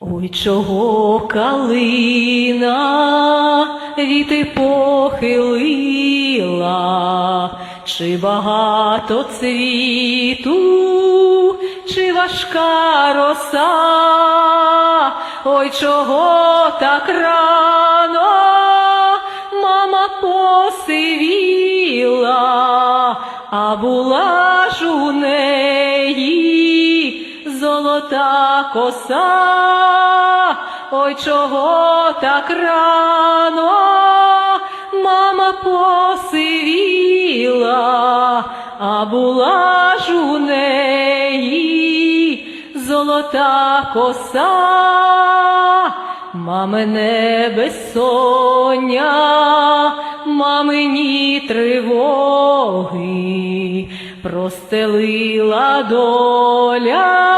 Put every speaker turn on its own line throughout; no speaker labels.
Ой, чого калина віти похилила, чи багато цвіту, чи важка роса, ой, чого так рано мама посивіла, а була ж у неї золота коса, ой, чого так рано? Мама посивіла, а була ж у неї золота коса, мамине безсоння, мамині тривоги, простелила доля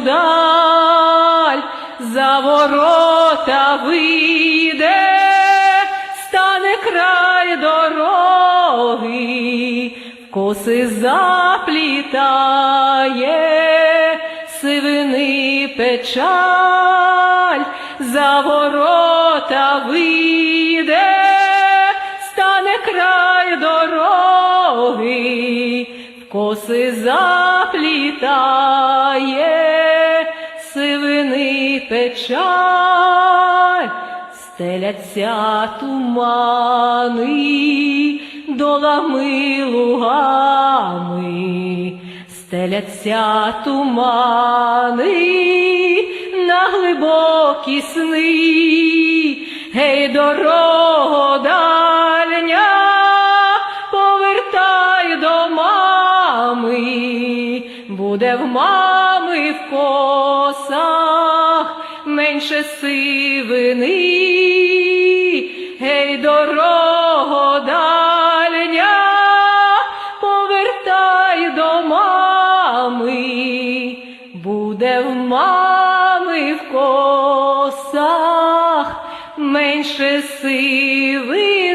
безмежну за ворота вийде, стане край дороги, коси заплітає, сивини печаль, за ворота вийде, стане край дороги, коси заплітає, печаль, стеляться тумани, долами лугами, стеляться тумани на глибокі сни, гей, дорого дальня, повертай до мами, буде в мами в косах менше сивини, гей, дорого дальня, повертай до мами, буде в мами в косах менше сивини.